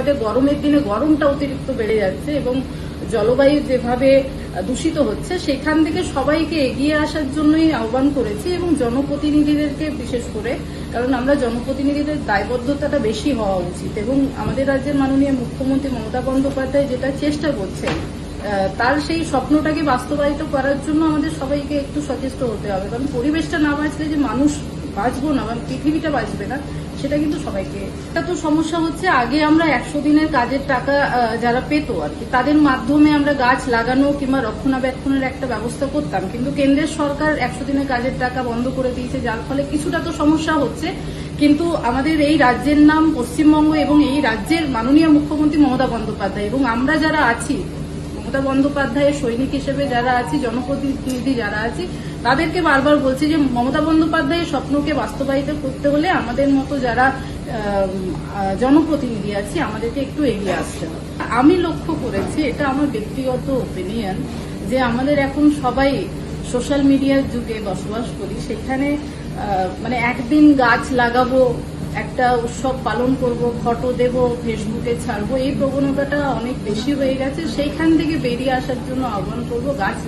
বাদে গরমের দিনে গরমটা অতিরিক্ত বেড়ে যাচ্ছে এবং জলবায়ু যেভাবে দূষিত হচ্ছে, সেখান থেকে সবাইকে এগিয়ে আসার জন্যই আহ্বান করেছি এবং জনপ্রতিনিধিদেরকে বিশেষ করে, কারণ আমরা জনপ্রতিনিধিদের দায়বদ্ধতাটা বেশি হওয়া উচিত এবং আমাদের রাজ্যের মাননীয় মুখ্যমন্ত্রী মমতা বন্দ্যোপাধ্যায় যেটা চেষ্টা করছেন তার সেই স্বপ্নটাকে বাস্তবায়িত করার জন্য আমাদের সবাইকে একটু সচেষ্ট হতে হবে। কারণ পরিবেশটা না বাঁচলে যে মানুষ বাঁচবো না বা পৃথিবীটা বাঁচবে না সেটা কিন্তু সবাইকে। এটা তো সমস্যা হচ্ছে, আগে আমরা একশো দিনের কাজের টাকা যারা পেতো আর কি, তাদের মাধ্যমে আমরা গাছ লাগানো কিংবা রক্ষণাবেক্ষণের একটা ব্যবস্থা করতাম। কিন্তু কেন্দ্রের সরকার একশো দিনের কাজের টাকা বন্ধ করে দিয়েছে, যার ফলে কিছুটা তো সমস্যা হচ্ছে। কিন্তু আমাদের এই রাজ্যের নাম পশ্চিমবঙ্গ এবং এই রাজ্যের মাননীয় মুখ্যমন্ত্রী মমতা বন্দ্যোপাধ্যায় এবং আমরা যারা আছি মমতা বন্দ্যোপাধ্যায়ের সৈনিক হিসেবে যারা আছি, জনপ্রতিনিধি যারা আছি, তাদেরকে বারবার বলছি যে মমতা বন্দ্যোপাধ্যায়ের স্বপ্নকে বাস্তবায়িত করতে হলে আমাদের মতো যারা জনপ্রতিনিধি আছি, আমাদেরকে একটু এগিয়ে আসতে হবে। আমি লক্ষ্য করেছি, এটা আমার ব্যক্তিগত ওপিনিয়ন যে আমাদের এখন সবাই সোশ্যাল মিডিয়ার যুগে বসবাস করি, সেখানে মানে একদিন গাছ লাগাবো একটা উৎসব পালন করব ফটো দেব ফেসবুকে ছাড়বো, এই প্রবণতাটা অনেক বেশি হয়ে গেছে। সেইখান থেকে বেরিয়ে আসার জন্য আহ্বান করব গাছ